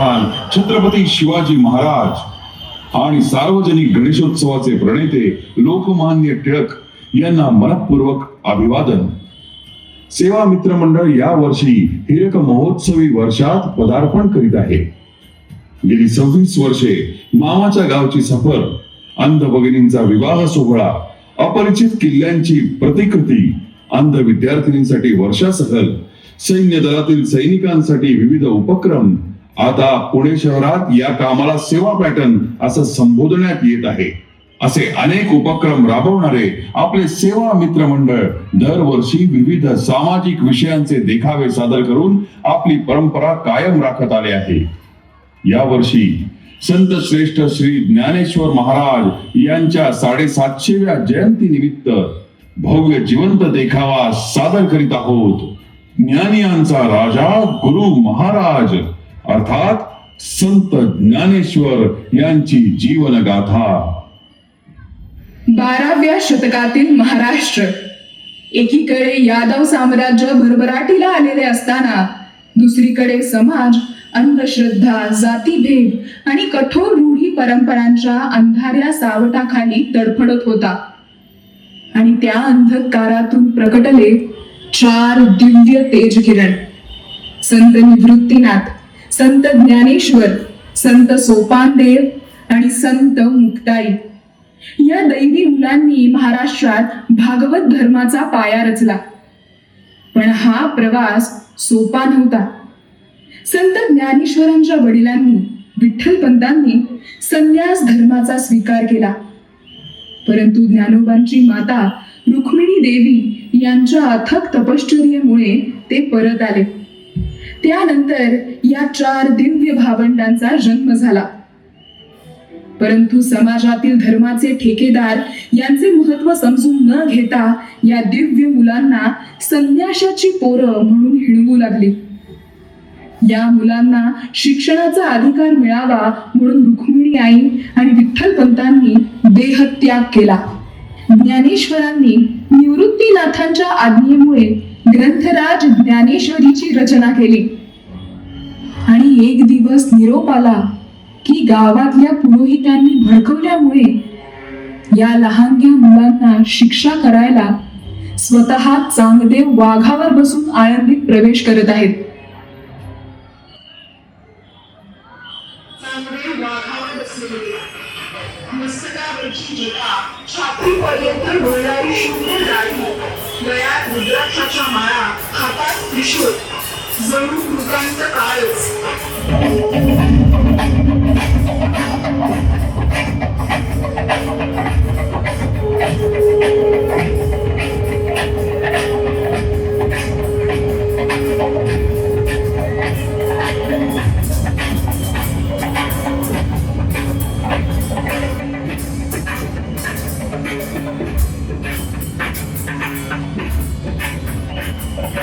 स्थान छत्रपती शिवाजी महाराज आणि सार्वजनिक गणेशोत्सवाचे प्रणेते लोकमान्य टिळक यांना मनपूर्वक अभिवादन. सेवा मित्र मंडळ या वर्षी टिळक महोत्सवी वर्षात पदार्पण करीत आहे. गेली सव्वीस वर्षे मामाच्या गावची सफर अंध भगिनींचा विवाह सोहळा अपरिचित किल्ल्यांची प्रतिकृती अंध विद्यार्थिनींसाठी वर्षा सहल सैन्य दलातील सैनिकांसाठी विविध उपक्रम आता पुणे शहरात या कामाला सेवा पॅटर्न असं संबोधण्यात येत आहे. असे अनेक उपक्रम राबवणारे आपले सेवा मित्र मंडळ दरवर्षी विविध सामाजिक विषयांचे देखावे सादर करून आपली परंपरा कायम राखत आले आहे. यावर्षी संत श्रेष्ठ श्री ज्ञानेश्वर महाराज यांच्या साडेसातशेव्या जयंती निमित्त भव्य जिवंत देखावा सादर करीत आहोत. ज्ञानियांचा राजा गुरु महाराज. अर्थात संत ज्ञानेश्वर यांची जीवनगाथा. बाराव्या शतकातील महाराष्ट्र. एकीकडे यादव साम्राज्य भरभराटीला आलेले असताना दुसरीकडे समाज अंधश्रद्धा जातीभेद आणि कठोर रूढी परंपरांच्या अंधाऱ्या सावटाखाली तडफडत होता. आणि त्या अंधकारातून प्रकटले चार दिव्य तेज किरण संत निवृत्तीनाथ. संत ज्ञानेश्वर संत सोपानदेव आणि संत मुक्ताई. या दैवी मुलांनी महाराष्ट्रात भागवत धर्माचा पाया रचला. पण हा प्रवास सोपा नव्हता. संत ज्ञानेश्वरांच्या वडिलांनी विठ्ठलपंतांनी संन्यास धर्माचा स्वीकार केला. परंतु ज्ञानोबांची माता रुक्मिणी देवी यांच्या अथक तपश्चर्येमुळे ते परत आले. त्यानंतर या चार दिव्य भावंडांचा जन्म झाला. परंतु समाजातील धर्माचे ठेकेदार यांचे महत्त्व समजून न घेता या दिव्य मुलांना संन्याशाची पोरं म्हणून हिणवू लागली. या मुलांना शिक्षणाचा अधिकार मिळावा म्हणून रुक्मिणी आई आणि विठ्ठलपंतांनी देहत्याग केला. ज्ञानेश्वरांनी निवृत्तीनाथांच्या आज्ञेमुळे ग्रंथराज ज्ञानेश्वरीची रचना केली. आणि एक दिवस निरोप आला की गावातल्या पुरोहितांनी भडकवल्यामुळे या लहानग्या मुलांना शिक्षा करायला स्वतः चांगदेव वाघावर बसून आळंदीत प्रवेश करत आहेत. गळ्यात रुद्राक्षाच्या माळा हातात त्रिशूळ जणू मृगांत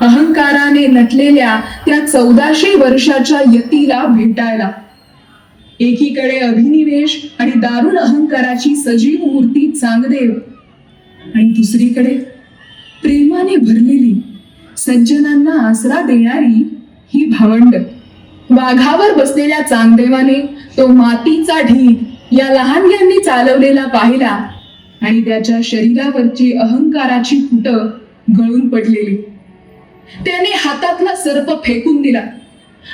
अहंकाराने नटलेल्या त्या चौदाशे वर्षाच्या यतीला भेटायला. एकीकडे अभिनिवेश आणि दारुण अहंकाराची सजीव मूर्ती चांगदेव आणि दुसरीकडे प्रेमाने भरलेली सज्जनांना आसरा देणारी ही भावंड. वाघावर बसलेल्या चांगदेवाने तो मातीचा ढीग या लहानग्यांनी चालवलेला पाहिला आणि त्याच्या शरीरावरची अहंकाराची फुट गळून पडलेली. त्याने हातातला सर्प फेकून दिला.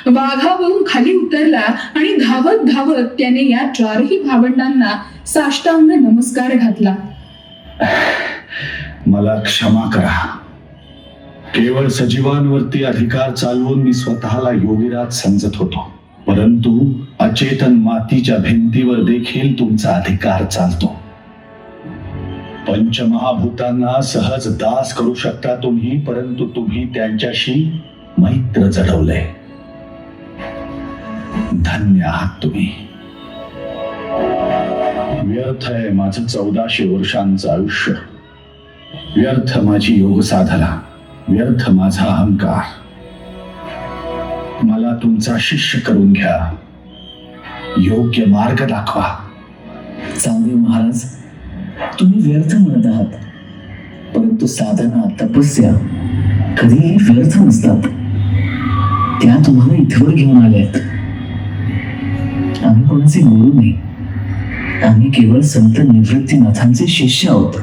वाघावरून खाली उतरला आणि धावत धावत त्याने या चारही भावंडांना साष्टांग नमस्कार घातला. मला क्षमा करा. केवळ सजीवांवरती अधिकार चालवून मी स्वतःला योगीराज समजत होतो. परंतु अचेतन मातीच्या भिंतीवर देखील तुमचा अधिकार चालतो. पंचमहाभूतांना सहज दास करू शकता तुम्ही परंतु तुम्ही त्यांच्याशी मैत्र चढवलंय धन्य आहात तुम्ही. व्यर्थ आहे माझं चौदाशे वर्षांचं आयुष्य. व्यर्थ माझी योग साधना. व्यर्थ माझा अहंकार. मला तुमचा शिष्य करून घ्या. योग्य मार्ग दाखवा. चांगले महाराज तुम्ही व्यर्थ म्हणत आहात. परंतु साधना तपस्या कधीही व्यर्थ नसतात. त्या तुम्हाला इथवर घेऊन आल्यात. आम्ही कोणाचे गुरु नाही. आम्ही केवळ संत निवृत्तीनाथांचे शिष्य आहोत.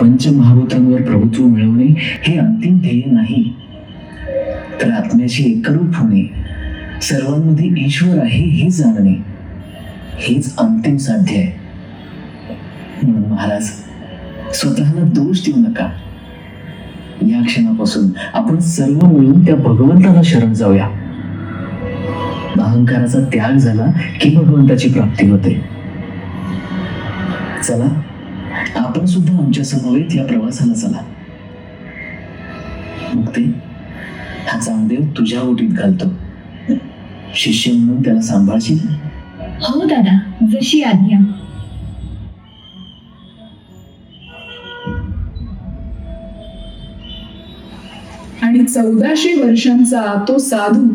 पंचमहाभूतांवर प्रभुत्व मिळवणे हे अंतिम ध्येय नाही. तर आत्म्याशी एकरूप होणे सर्वांमध्ये ईश्वर आहे हे जाणणे हेच अंतिम साध्य आहे. म्हणून महाराज स्वतःला दोष देऊ नका. या क्षणापासून आपण सर्व मिळून त्या भगवंताला शरण जाऊया. अहंकाराचा त्याग झाला की भगवंताची प्राप्ती होते. चला आपण सुद्धा आमच्या समवेत या प्रवासाला चला. मग ते हा चांगदेव तुझ्या ओटीत घालतो. शिष्य म्हणून त्याला सांभाळशील? हो दादा जशी आज्ञा. आणि चौदाशे वर्षांचा तो साधू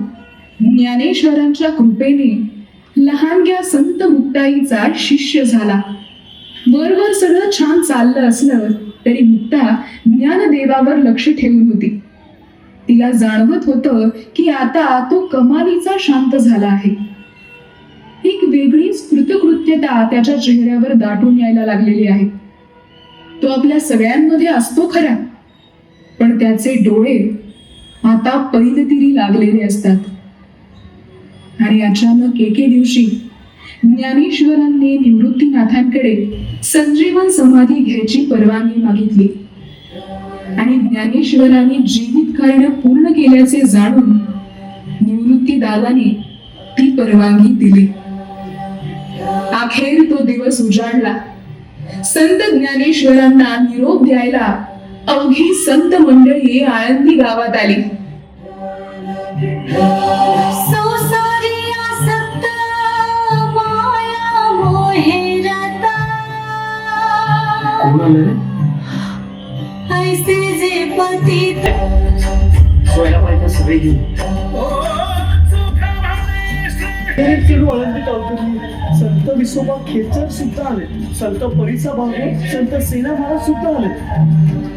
ज्ञानेश्वरांच्या कृपेने लहानग्या संत मुक्ताईचा शिष्य झाला. वरवर सगळं छान चाललं असलं तरी मुक्ता ज्ञानदेवावर लक्ष ठेवून होती. तिला जाणवत होतं की आता तो कमालीचा शांत झाला आहे. एक वेगळीच कृतकृत्यता त्याच्या चेहऱ्यावर दाटून यायला लागलेली आहे. तो आपल्या सगळ्यांमध्ये असतो खरा. पण त्याचे डोळे आता पैलतिरी लागलेले असतात. आणि अचानक एके दिवशी ज्ञानेश्वरांनी निवृत्तीनाथांकडे संजीवन समाधी घ्यायची परवानगी मागितली. आणि ज्ञानेश्वरांनी जीवित कार्य पूर्ण केल्याचे जाणून निवृत्ती दादाने ती परवानगी दिली. अखेर तो दिवस उजाडला. संत ज्ञानेश्वरांना निरोप द्यायला अवघी संत मंडळी आळंदी गावात आली. संत विसोबा खेचर सुद्धा आले. संत परिचा भाऊ संत सेना महाराज सुद्धा आले.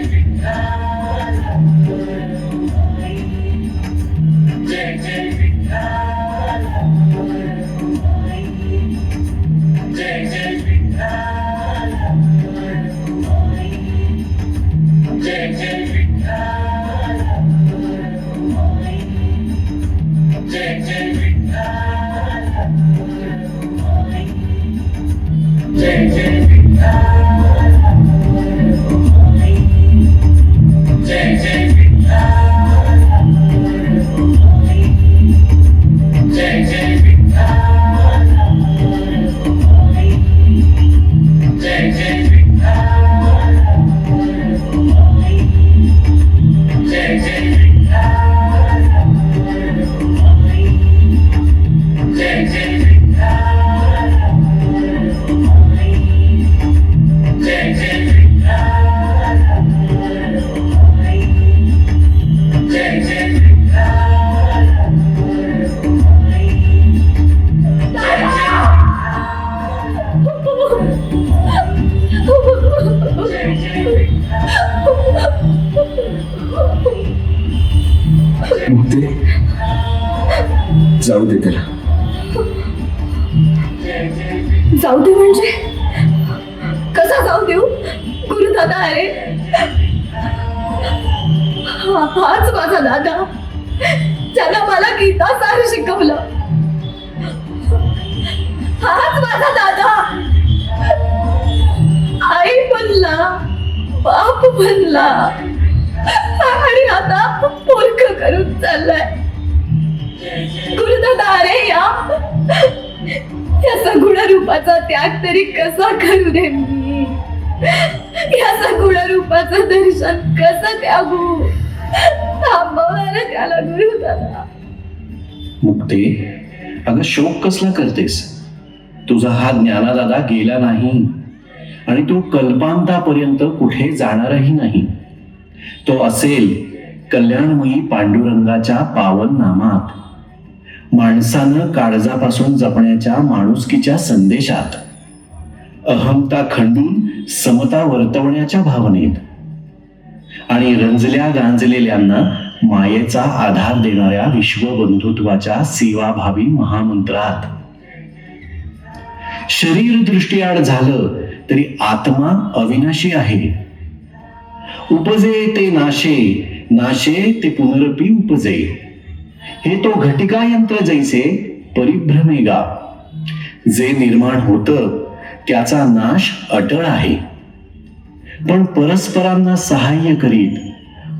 मुक्ते जाऊ दे त्याला. जाऊ दे म्हणजे? कसा जाऊ देऊ? गुरुदादा अरे. हा- हाच माझा दादा. ज्याला मला गीता सार शिकवलं. हाच माझा दादा. आई बनला बाप बनला. आणि आता पोरख करून चाललाय. गुरुदादा अरे या? सगुण रूपाचा त्याग तरी कसा करू दे मी? या सगुण रूपाचं दर्शन कसं त्यागू? थांबवणार त्याला गुरु दादा मुक्ते अगं शोक कसला करतेस? तुझा हा ज्ञानादादा गेला नाही आणि तू कल्पांतापर्यंत कुठे जाणारही नाही. तो असेल कल्याणमयी पांडुरंगाच्या पावन नामात माणसानं काळजापासून जपण्याच्या माणुसकीच्या संदेशात. अहमता खंडून समता वर्तवण्याच्या भावनेत. आणि रंजल्या गांजलेल्यांना मायेचा आधार देणाऱ्या विश्वबंधुत्वाच्या सेवाभावी महामंत्रात. शरीर दृष्टीआड झालं तरी आत्मा अविनाशी आहे. उपजे ते नाशे नाशे ते पुनरपी उपजे. हे तो घटिका यंत्र जैसे परिभ्रमेगा जे निर्माण होत त्याचा नाश अटळ आहे. पण परस्परांना सहाय्य करीत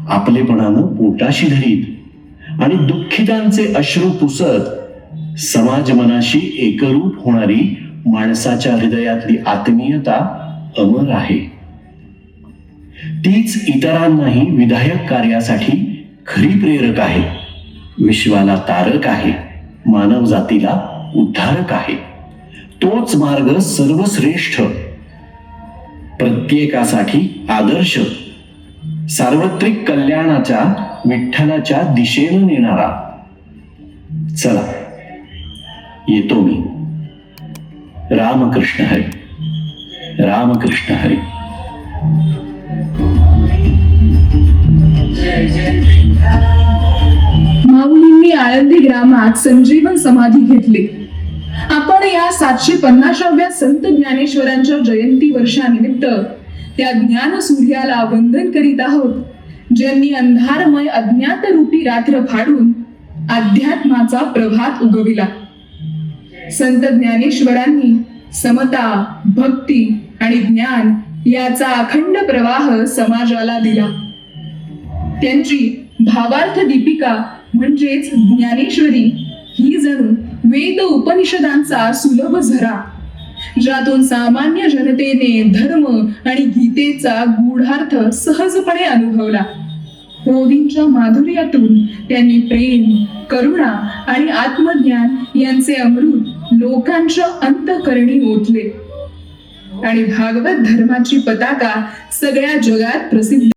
आपलेपणानं पोटाशी धरीत आणि दुःखितांचे अश्रू पुसत समाज मनाशी एकरूप होणारी माणसाच्या हृदयातली आत्मीयता अमर आहे. तीच इतरांनाही विधायक कार्यासाठी खरी प्रेरक आहे. विश्वाला तारक आहे मानव जातीला उद्धारक आहे. तोच मार्ग सर्वश्रेष्ठ. प्रत्येकासाठी आदर्श. सार्वत्रिक कल्याणाच्या विठ्ठलाच्या दिशेनं नेणारा. चला येतो मी. रामकृष्ण हरी. रामकृष्ण हरी. मी आळंदी ग्रामात संजीवन समाधी घेतली. आपण या सातशे पन्नासाव्या संत ज्ञानेश्वरांच्या जयंती वर्षानिमित्त त्या ज्ञान सूर्याला वंदन करीत आहोत ज्यांनी अंधारमय अज्ञात रूपी रात्र फाडून अध्यात्माचा प्रभात उगविला. संत ज्ञानेश्वरांनी समता भक्ती आणि ज्ञान याचा अखंड प्रवाह समाजाला दिला. त्यांची भावार्थ दीपिका म्हणजेच ज्ञानेश्वरी ही जणू वेद उपनिषदांचा सुलभ झरा ज्यातून सामान्य जनतेने धर्म आणि गीतेचा गूढार्थ सहजपणे अनुभवला. ओवींच्या माधुर्यातून त्यांनी प्रेम करुणा आणि आत्मज्ञान यांचे अमृत लोकांच्या अंतकरणी ओतले. आणि भागवत धर्माची पताका सगळ्या जगात प्रसिद्ध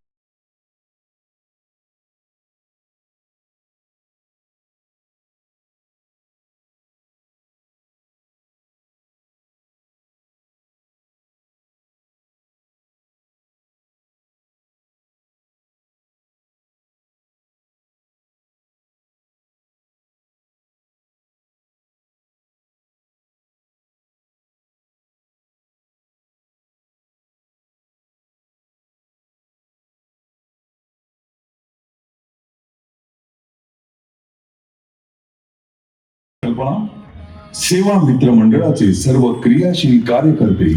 कल्पना सेवा मित्र मंडळाचे सर्व क्रियाशील कार्यकर्ते